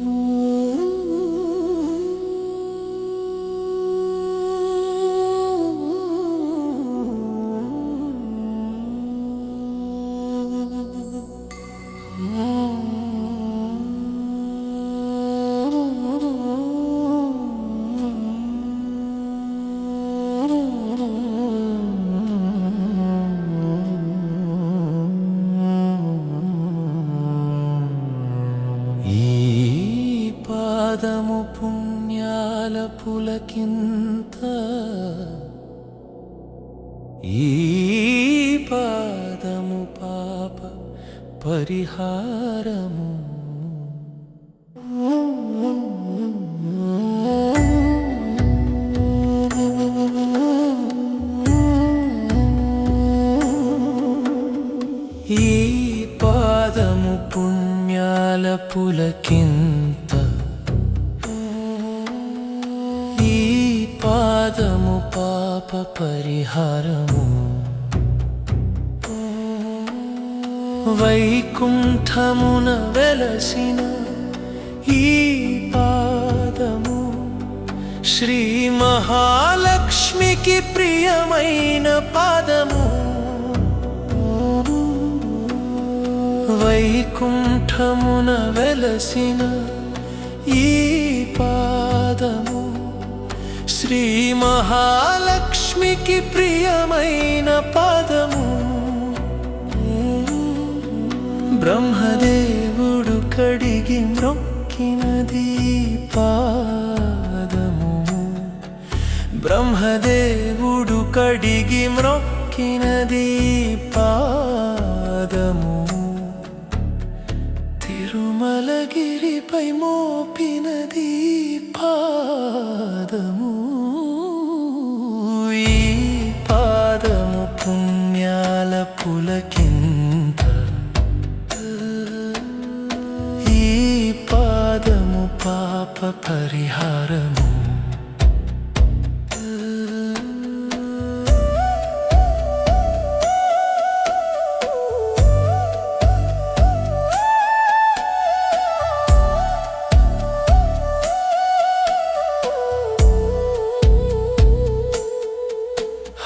ఈ పుణ్యాల పులకింత ఈ పాదము పాప పరిహారము. ఈ పాదము పుణ్యాల పులకింత పాప పరిహారము. వైకుంఠమున వెలసిన ఈ పాదము శ్రీ మహాలక్ష్మికి ప్రియమైన పాదము. వైకుంఠమున వెలసిన ఈ పాదము శ్రీ లక్ష్మికి ప్రియమైన పాదము. బ్రహ్మదేవుడు కడిగి మ్రొక్కినది పాదము బ్రహ్మదేవుడు కడిగి మ్రొక్కినది పాదము తిరుమలగిరిపై మోపినది పాదము పాప పరిహారము.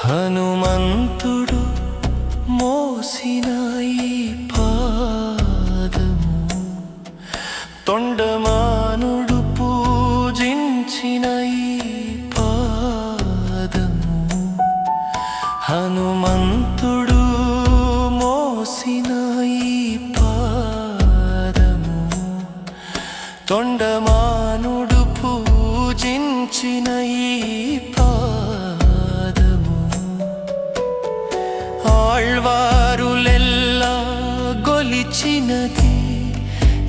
హనుమంతుడు మోసినా తొండమానుడు పూజించిన ఈ పాదము. ఆళ్వారులెల్లా గొలిచినది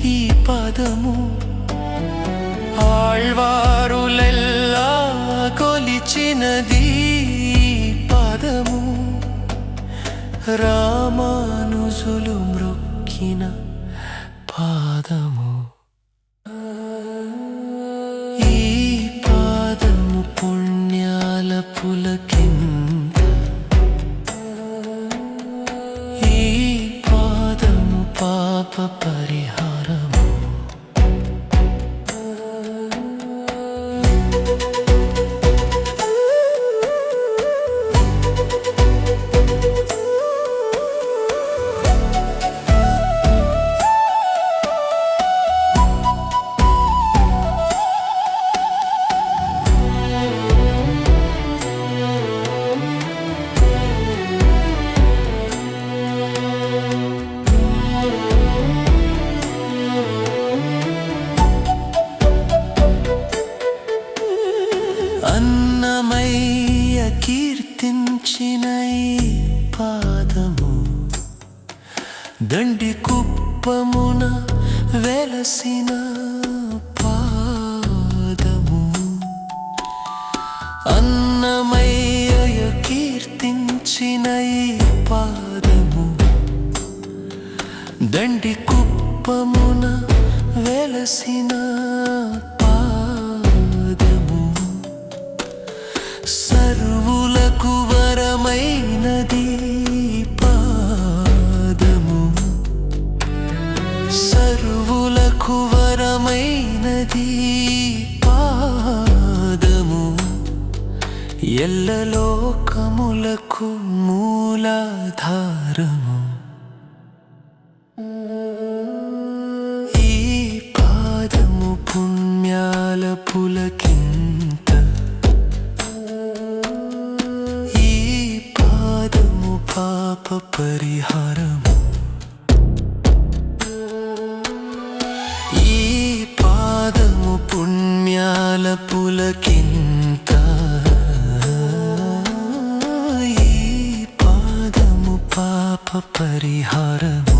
ఈ పదము. ఆళ్వారులెల్లా గొలిచినది పదము. రామానుజులు మృక్కిన పాదము. పుణ్యాల పులకింత ఈ పాదము పాప కీర్తించిన పాదము దండి కుప్పమున వెలసిన పాదము. అన్నమయ్య కీర్తించిన పాదము దండి కుప్పమున వెలసిన నాకు వరమైనది పాదము సర్వులకు వరమైనది పాదము పాదము ఎల్లలోకములకు మూలాధారము. ఈ పాదము పుణ్యాల పులకింత పాప ఈ పాదము పుణ్యాల పులకింత. ఈ పాదము పాప పరిహారము